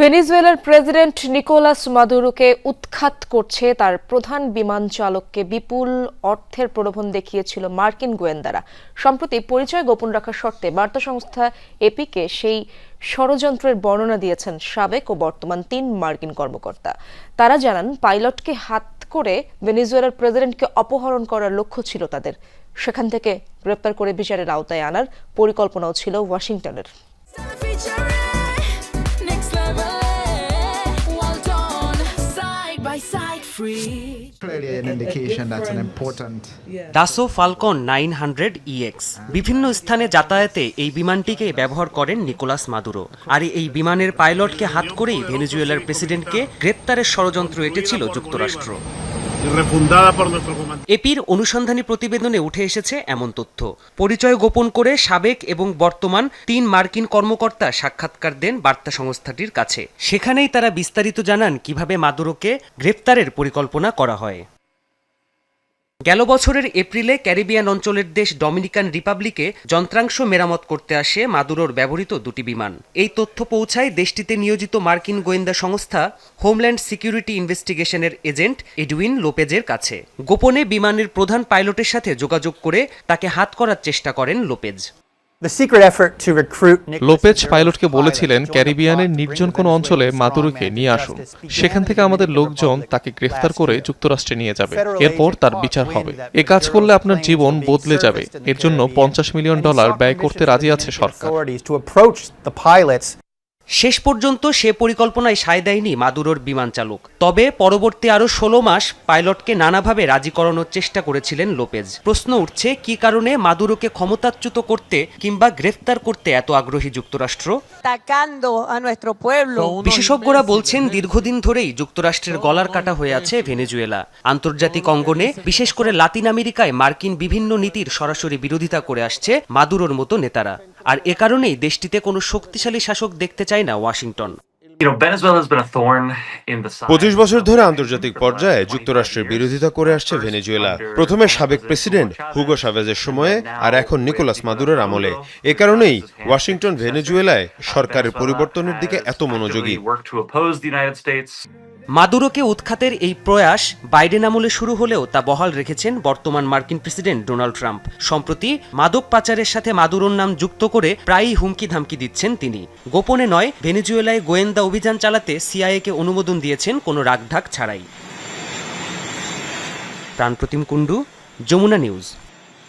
ভেনিজুয়েলার president Nicolas মাদুরোকে উৎখাত করছে তার প্রধান বিমান চালককে বিপুল অর্থের প্রলোভন দেখিয়েছিল মার্কিন গোয়েন্দারা। সম্প্রতি পরিচয় গোপন রাখার শর্তে বার্তা সংস্থা এপিকে সেই ষড়যন্ত্রের বর্ণনা দিয়েছেন সাবেক ও বর্তমান তিন মার্কিন কর্মকর্তা। তারা জানান, পাইলটকে হাত করে ভেনিজুয়েলার প্রেসিডেন্টকে অপহরণ করার লক্ষ্য ছিল তাদের। সেখান থেকে গ্রেপ্তার করে বিচারের আওতায় আনার পরিকল্পনাও ছিল ওয়াশিংটনের। Clearly an indication that's an important Dassault Falcon nine hundred EX বিভিন্ন স্থানে যাতায়াতে এই বিমানটিকে ব্যবহার করেন নিকোলাস মাদুরো। আর এই বিমানের পাইলটকে হাত করেই ভেনেজুয়েলার প্রেসিডেন্টকে গ্রেপ্তারের ষড়যন্ত্র এঁটেছিল যুক্তরাষ্ট্র। এপির অনুসন্ধানী প্রতিবেদনে উঠে এসেছে এমন তথ্য। পরিচয় গোপন করে সাবেক এবং বর্তমান তিন মার্কিন কর্মকর্তা সাক্ষাৎকার দেন বার্তা সংস্থাটির কাছে। সেখানেই তারা বিস্তারিত জানান কীভাবে মাদুরোকে গ্রেপ্তারের পরিকল্পনা করা হয়। গেল বছরের এপ্রিলে ক্যারিবিয়ান অঞ্চলের দেশ ডমিনিকান রিপাবলিকে যন্ত্রাংশ মেরামত করতে আসে মাদুরোর ব্যবহৃত দুটি বিমান। এই তথ্য পৌঁছায় দেশটিতে নিয়োজিত মার্কিন গোয়েন্দা সংস্থা হোমল্যান্ড সিকিউরিটি ইনভেস্টিগেশনের এজেন্ট এডুইন লোপেজের কাছে। গোপনে বিমানের প্রধান পাইলটের সাথে যোগাযোগ করে তাকে হাত করার চেষ্টা করেন লোপেজ। লোপেজ পাইলটকে বলেছিলেন ক্যারিবিয়ানের নির্জন কোনো অঞ্চলে মাদুরুকে নিয়ে আসুন। সেখান থেকে আমাদের লোকজন তাকে গ্রেফতার করে যুক্তরাষ্ট্রে নিয়ে যাবে। এরপর তার বিচার হবে। এ কাজ করলে আপনার জীবন বদলে যাবে। এর জন্য পঞ্চাশ মিলিয়ন ডলার ব্যয় করতে রাজি আছে সরকার। শেষ পর্যন্ত সে পরিকল্পনায় সায় দেয়নি মাদুরোর বিমান চালক। তবে পরবর্তী আরও ষোলো মাস পাইলটকে নানাভাবে রাজি করানোর চেষ্টা করেছিলেন লোপেজ। প্রশ্ন উঠছে কি কারণে মাদুরোকে ক্ষমতাচ্যুত করতে কিংবা গ্রেফতার করতে এত আগ্রহী যুক্তরাষ্ট্র? Atacando a nuestro pueblo. বিশেষজ্ঞরা বলছেন দীর্ঘদিন ধরেই যুক্তরাষ্ট্রের গলার কাটা হয়ে আছে ভেনেজুয়েলা। আন্তর্জাতিক অঙ্গনে বিশেষ করে লাতিন আমেরিকায় মার্কিন বিভিন্ন নীতির সরাসরি বিরোধিতা করে আসছে মাদুরোর মতো নেতারা। আর এ কারণেই দেশটিতে কোনো শক্তিশালী শাসক দেখতে চায় না ওয়াশিংটন. পঁচিশ বছর ধরে আন্তর্জাতিক পর্যায়ে যুক্তরাষ্ট্রের বিরোধিতা করে আসছে ভেনেজুয়েলা। প্রথমে সাবেক প্রেসিডেন্ট হুগো সাভেজের সময়ে আর এখন নিকোলাস মাদুরের আমলে। এ কারণেই ওয়াশিংটন ভেনেজুয়েলায় সরকারের পরিবর্তনের দিকে এত মনোযোগী। মাদুরোকে উৎখাতের এই প্রয়াস বাইডেন আমলে শুরু হলেও তা বহাল রেখেছেন বর্তমান মার্কিন প্রেসিডেন্ট ডোনাল্ড ট্রাম্প। সম্প্রতি মাদক পাচারের সাথে মাদুরোর নাম যুক্ত করে প্রায়ই হুমকি ধামকি দিচ্ছেন তিনি। গোপনে নয়, ভেনেজুয়েলায় গোয়েন্দা অভিযান চালাতে সিআইএকে অনুমোদন দিয়েছেন কোনো রাগঢাক ছাড়াই। প্রাণপ্রতিম কুণ্ডু, যমুনা নিউজ।